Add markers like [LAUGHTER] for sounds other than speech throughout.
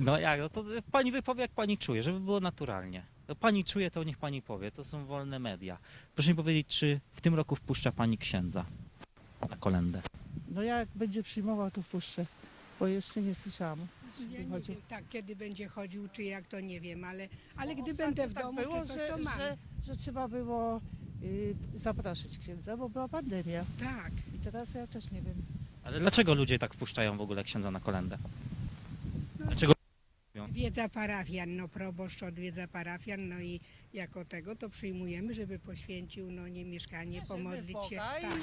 No jak, no to pani wypowie, jak pani czuje, żeby było naturalnie. No pani czuje, to niech pani powie, to są wolne media. Proszę mi powiedzieć, czy w tym roku wpuszcza pani księdza na kolendę? No jak będzie przyjmował, to wpuszczę, bo jeszcze nie słyszałam. żeby Ja nie chodził. wiem, tak, kiedy będzie chodził, czy jak, to nie wiem, ale, ale No, gdy ostatnio będę w tak domu, było, czy coś, że, to mam. że, że trzeba było y, zapraszać księdza, bo była pandemia. Tak. I teraz ja też nie wiem. Ale dlaczego ludzie tak wpuszczają w ogóle księdza na kolendę? No. Dlaczego? Wiedza parafian, no proboszcz odwiedza parafian, no i jako tego to przyjmujemy, żeby poświęcił no nie mieszkanie, Wierzymy pomodlić się. Boga i- Tak.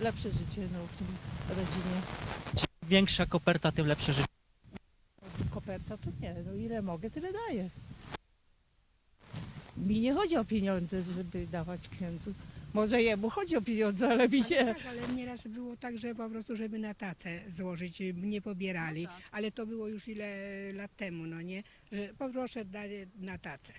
Lepsze życie no, w tym rodzinie. Większa koperta, tym lepsze życie. Koperta to nie, no ile mogę, tyle daję. Mi nie chodzi o pieniądze, żeby dawać księdzu. Może jemu chodzi o pieniądze, ale mi Ale, nie. tak, ale nieraz było tak, że po prostu, żeby na tacę złożyć, nie pobierali. No tak. Ale to było już ile lat temu, no nie? Że poproszę dać na tacę.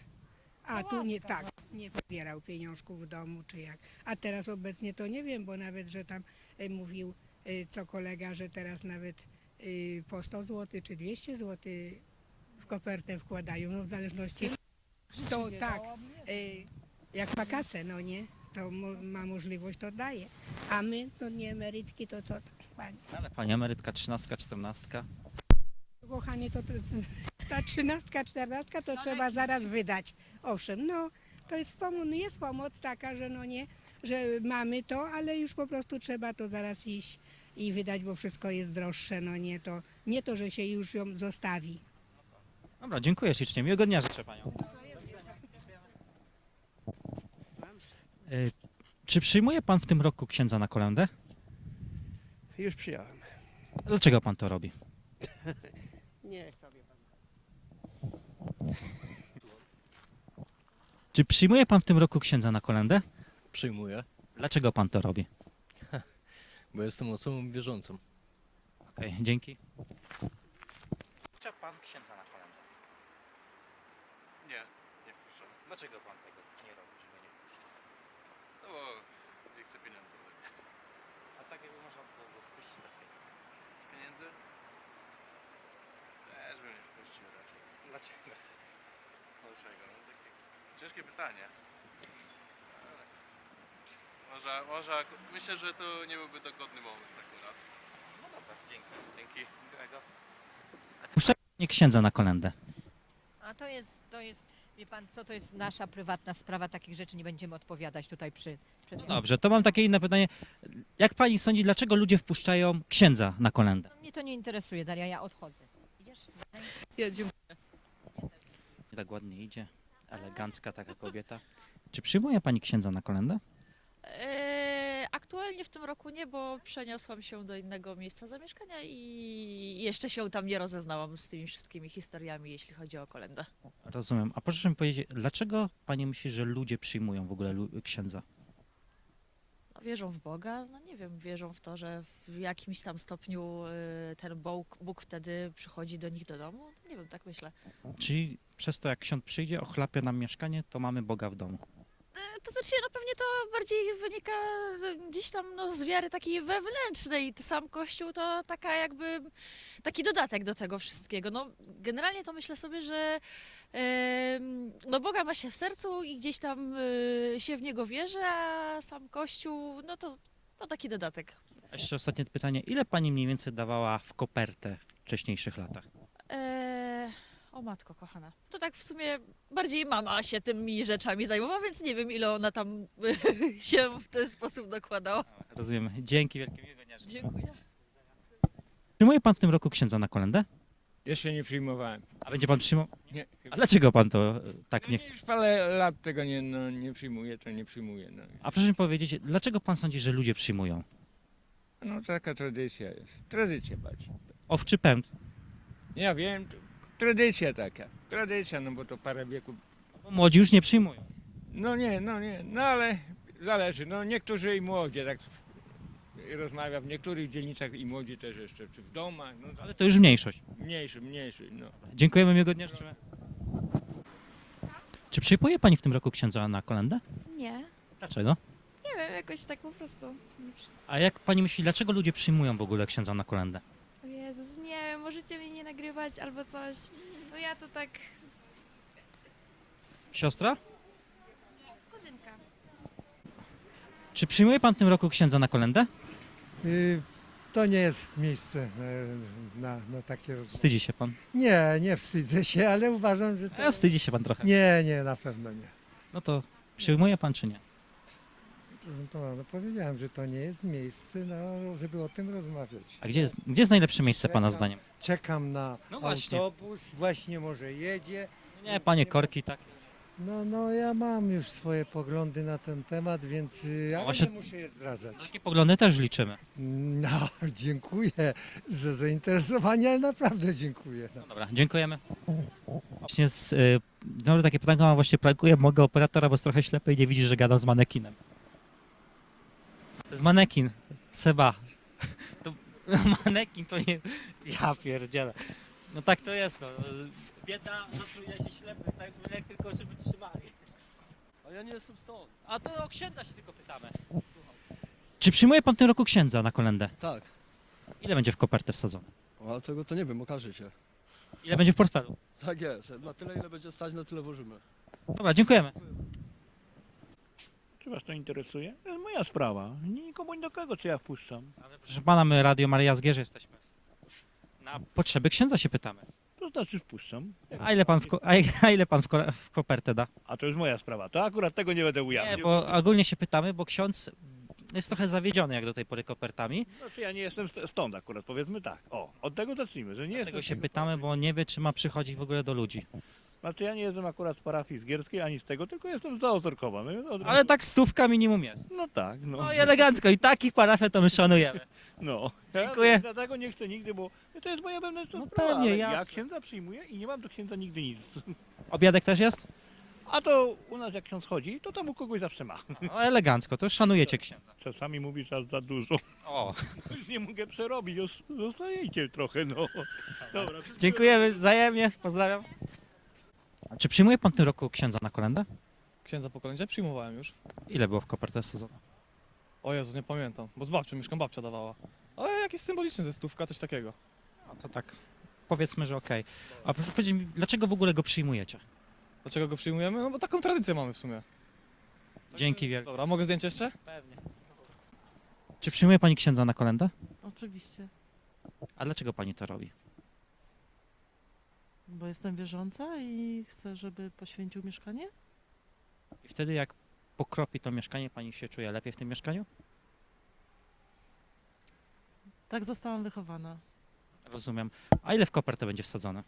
A No tu nie łaska, tak, nie pobierał pieniążków w domu czy jak. A teraz obecnie to nie wiem, bo nawet, że tam e, mówił e, co kolega, że teraz nawet e, po 100 zł czy 200 zł w kopertę wkładają, no w zależności. To tak, e, jak ma kasę, no nie? Ma możliwość, to daje. A my, no nie emerytki, to co tam, pani? Ale pani emerytka, trzynastka, czternastka. Kochanie, to, to ta trzynastka, czternastka to trzeba zaraz wydać. Owszem, no to jest pomoc, jest pomoc taka, że no nie, że mamy to, ale już po prostu trzeba to zaraz iść i wydać, bo wszystko jest droższe, no nie to, nie to, że się już ją zostawi. Dobra, dziękuję ślicznie. Miłego dnia życzę panią. Czy przyjmuje pan w tym roku księdza na kolendę? Już przyjąłem. Dlaczego pan to robi? [LAUGHS] Nie, to wie pan. Czy przyjmuje pan w tym roku księdza na kolendę? Przyjmuję, Dlaczego pan to robi? [LAUGHS] bo jestem osobą wierzącą. Okej, dzięki. Wpuszcza pan księdza na kolendę. Nie, nie wpuszczam. Dlaczego pan tego nie robi, żeby nie wpuszczać? No bo nie chcę pieniędzy. ode mnie. A tak jakby można było go wpuścić bez pieniędzy. Pieniędzy? Też bym nie wpuścił raczej. Dlaczego? Dlaczego? No takie ciężkie pytanie. Ale Może, może, ak- myślę, że to nie byłby dogodny moment akurat. No dobra, dzięki. Dzięki. Wpuszcza nie księdza na kolendę. A to jest, to jest, wie pan co, to jest nasza prywatna sprawa, takich rzeczy nie będziemy odpowiadać tutaj przy... przed No dobrze, to mam takie inne pytanie. Jak pani sądzi, dlaczego ludzie wpuszczają księdza na kolendę? No, mnie to nie interesuje, Daria, ja odchodzę. Idziesz? Ja, dziękuję. Nie tak ładnie idzie. Elegancka taka kobieta. Czy przyjmuje pani księdza na kolendę? Eee, Aktualnie w tym roku nie, bo przeniosłam się do innego miejsca zamieszkania i jeszcze się tam nie rozeznałam z tymi wszystkimi historiami, jeśli chodzi o kolendę. Rozumiem. A proszę mi powiedzieć, dlaczego pani myśli, że ludzie przyjmują w ogóle lu- księdza? No, wierzą w Boga, no nie wiem, wierzą w to, że w jakimś tam stopniu y, ten Bóg, Bóg wtedy przychodzi do nich do domu. Nie wiem, tak myślę. Czyli przez to, jak ksiądz przyjdzie, ochlapia nam mieszkanie, to mamy Boga w domu. E, To znaczy, no pewnie to bardziej wynika gdzieś tam no, z wiary takiej wewnętrznej. Sam Kościół to taka jakby taki dodatek do tego wszystkiego. No, generalnie to myślę sobie, że em, no, Boga ma się w sercu i gdzieś tam y, się w Niego wierzy, a sam Kościół, no to no, taki dodatek. A jeszcze ostatnie pytanie. Ile pani mniej więcej dawała w kopertę w wcześniejszych latach? O matko kochana. To tak w sumie bardziej mama się tymi rzeczami zajmowała, więc nie wiem ile ona tam [LAUGHS] się w ten sposób dokładała. Rozumiem. Dzięki wielkie. Miłego dnia życzę. Dziękuję. Przyjmuje pan w tym roku księdza na kolendę? Jeszcze nie przyjmowałem. A będzie pan przyjmował? Nie. A dlaczego pan to e, tak No nie chce? Już parę lat tego nie, no, nie przyjmuję, to nie przyjmuję. No. A proszę mi powiedzieć, dlaczego pan sądzi, że ludzie przyjmują? no taka tradycja jest. Tradycja bardziej. Owczy pęd. Ja wiem, to tradycja taka. Tradycja, no bo to parę wieków. Bo młodzi już nie przyjmują. No nie, no nie, no ale zależy. No niektórzy i młodzi, tak rozmawia w niektórych dzielnicach i młodzi też jeszcze, czy w domach, no Ale to już mniejszość. mniejszy, mniejszy, no. Dziękujemy, miłego dnia życzymy. Czy przyjmuje pani w tym roku księdza na kolendę? Nie, Dlaczego? nie wiem, jakoś tak po prostu. A jak pani myśli, dlaczego ludzie przyjmują w ogóle księdza na kolendę? O Jezus, nie możecie mnie nie nagrywać albo coś. No ja to tak... Siostra? Kuzynka. Czy przyjmuje pan w tym roku księdza na kolendę? Y, To nie jest miejsce e, na, na takie rozmowy. Wstydzi się pan. Nie, nie wstydzę się, ale uważam, że to... A wstydzi się pan trochę. Nie, nie, na pewno nie. No to przyjmuje pan czy nie? Proszę pana, no powiedziałem, że to nie jest miejsce, no, żeby o tym rozmawiać. A gdzie jest, gdzie jest najlepsze miejsce pana zdaniem? Czekam na No właśnie. autobus, właśnie może jedzie. Nie, panie korki, tak. No, no ja mam już swoje poglądy na ten temat, więc y, ale właśnie- nie muszę je zdradzać. Takie poglądy też liczymy. No, [LAUGHS] dziękuję za zainteresowanie, ale naprawdę dziękuję. No. No dobra, dziękujemy. Właśnie z, y, no, takie pytanie mam właśnie prankuje mojego operatora, bo jest trochę ślepy i nie widzi, że gadam z manekinem. To jest manekin, Seba. [LAUGHS] To, manekin to nie... Ja pierdzielę. No tak to jest, no. Bieda, czuje się ślepy, tak jak tylko żeby trzymali. A ja nie jestem stąd. A to o księdza się tylko pytamy. Czy przyjmuje pan w tym roku księdza na kolendę? Tak. Ile będzie w kopertę wsadzone? A tego to nie wiem, okaże się. Ile będzie w portfelu? Tak jest. Na tyle ile będzie stać, na tyle włożymy. Dobra, dziękujemy. Czy was to interesuje? To jest moja sprawa. Nikomu do kogo, co ja wpuszczam. Ale proszę pana, my Radio Maria Zgierze jesteśmy. Na potrzeby księdza się pytamy. To znaczy wpuszczam. A ile pan w, ko- a a ile pan w, ko- w kopertę da? A to już moja sprawa. To akurat tego nie będę Nie, ujawniał. bo ogólnie się pytamy, bo ksiądz jest trochę zawiedziony jak do tej pory kopertami. Znaczy ja nie jestem st- stąd akurat, powiedzmy tak. O, od tego zacznijmy, że nie Dlatego jestem... się pytamy, bo nie wie, czy ma przychodzić w ogóle do ludzi. Znaczy ja nie jestem akurat z parafii zgierskiej, ani z tego, tylko jestem z Zaozorkowa. No, od Ale tak stówka minimum jest. No tak, no. No i elegancko. I takich parafię to my szanujemy. No. Dziękuję. Ja dlatego nie chcę nigdy, bo to jest moja wewnętrzna No sprawa. pewnie, ale Ja jasne. księdza przyjmuję i nie mam do księdza nigdy nic. [LAUGHS] Obiadek też jest? A to u nas jak ksiądz chodzi, to tam u kogoś zawsze ma. No elegancko, to szanujecie [LAUGHS] księdza. Czasami mówi czas za dużo. O, [LAUGHS] Już nie mogę przerobić, zos- zostajecie trochę, no. Dobra, dziękujemy wzajemnie, pozdrawiam. A czy przyjmuje pan w tym roku księdza na kolendę? Księdza po kolędzie przyjmowałem już. Ile było w kopertę sezonu? O Jezu, nie pamiętam, bo z babcią mieszkam, babcia dawała. Ale jakiś symboliczny ze stówka, coś takiego. No to tak, powiedzmy, że okej. A proszę powiedzieć mi, dlaczego w ogóle go przyjmujecie? Dlaczego go przyjmujemy? No bo taką tradycję mamy w sumie. Dzięki wielkie. Dobra, mogę zdjęcie jeszcze? Pewnie. Czy przyjmuje pani księdza na kolendę? Oczywiście, A dlaczego pani to robi? Bo jestem wierząca i chcę, żeby poświęcił mieszkanie. I wtedy jak pokropi to mieszkanie, pani się czuje lepiej w tym mieszkaniu? Tak zostałam wychowana. Rozumiem. A ile w kopertę będzie wsadzone?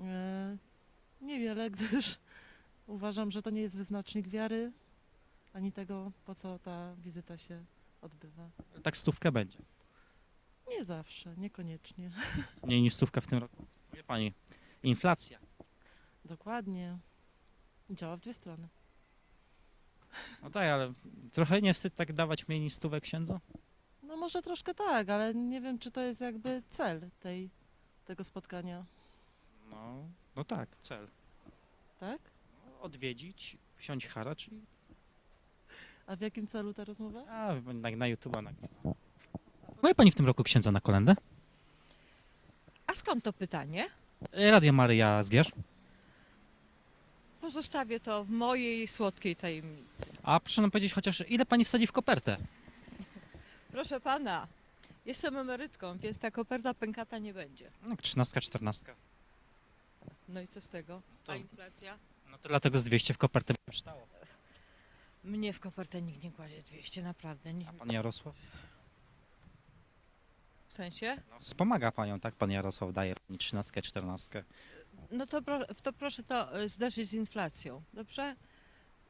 E, niewiele, gdyż uważam, że to nie jest wyznacznik wiary, ani tego, po co ta wizyta się odbywa. Tak stówkę będzie. Nie zawsze, niekoniecznie. Mniej niż stówka w tym roku. Wie pani, inflacja. Dokładnie. Działa w dwie strony. No tak, ale trochę nie wstyd tak dawać mniej niż stówę księdzu? No może troszkę tak, ale nie wiem, czy to jest jakby cel tej, tego spotkania, No, no tak, cel. tak? Odwiedzić, wsiąść haracz i... A w jakim celu ta rozmowa? A, na, na YouTube'a nagrywa. Moje pani w tym roku księdza na kolendę? A skąd to pytanie? E, Radio Maryja Zgierz. Pozostawię to w mojej słodkiej tajemnicy. A proszę nam powiedzieć chociaż, ile pani wsadzi w kopertę? Proszę pana, jestem emerytką, więc ta koperta pękata nie będzie. No, trzynastka, czternastka. No i co z tego? To- A inflacja? No to dlatego z 200 w kopertę by przystało. Mnie w kopertę nikt nie kładzie 200, naprawdę. Nie. A pan Jarosław? W sensie? No, wspomaga panią, tak? Pan Jarosław daje pani trzynastkę, czternastkę. No to, pro, to proszę to y, zderzyć z inflacją, dobrze?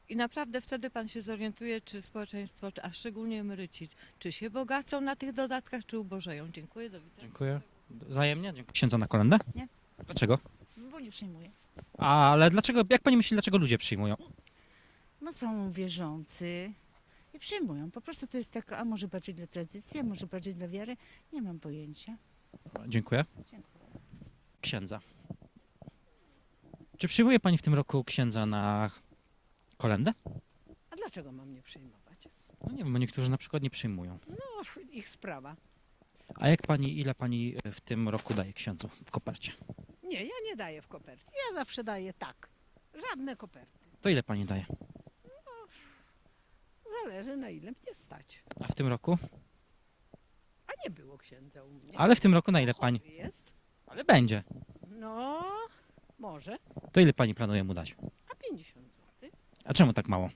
I naprawdę wtedy pan się zorientuje, czy społeczeństwo, czy- a szczególnie emeryci, czy się bogacą na tych dodatkach, czy ubożeją. Dziękuję, do widzenia. Dziękuję. Wzajemnie? Dziękuję. Księdza na kolendę? Nie. Dlaczego? Bo nie przyjmuję. Ale dlaczego, jak pani myśli, dlaczego ludzie przyjmują? No są wierzący i przyjmują. Po prostu to jest taka, a może bardziej dla tradycji, a może bardziej dla wiary. Nie mam pojęcia. Dziękuję. Dziękuję. Księdza. Czy przyjmuje pani w tym roku księdza na kolendę? A dlaczego mam nie przyjmować? No nie wiem, bo niektórzy na przykład nie przyjmują. No, ich sprawa. A jak pani, ile pani e, w tym roku daje księdzu w kopercie? Nie, ja nie daję w kopercie. Ja zawsze daję tak. Żadne koperty. To ile pani daje? Zależy na ile mnie stać. A w tym roku? A nie było księdza u mnie. Ale w tym roku na ile pani? Chory Jest? Ale będzie. No, może. To ile pani planuje mu dać? A 50 zł. A czemu tak mało?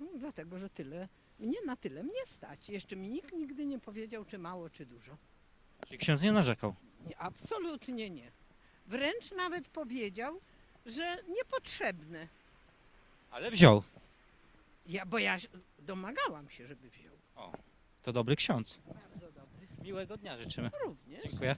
No, dlatego, że tyle. Mnie na tyle mnie stać. Jeszcze mi nikt nigdy nie powiedział, czy mało, czy dużo. Czyli ksiądz nie narzekał. Nie, absolutnie nie. Wręcz nawet powiedział, że niepotrzebne. Ale wziął. Ja, bo ja domagałam się, żeby wziął. To dobry ksiądz. Bardzo dobry. Miłego dnia życzymy. Również. Dziękuję.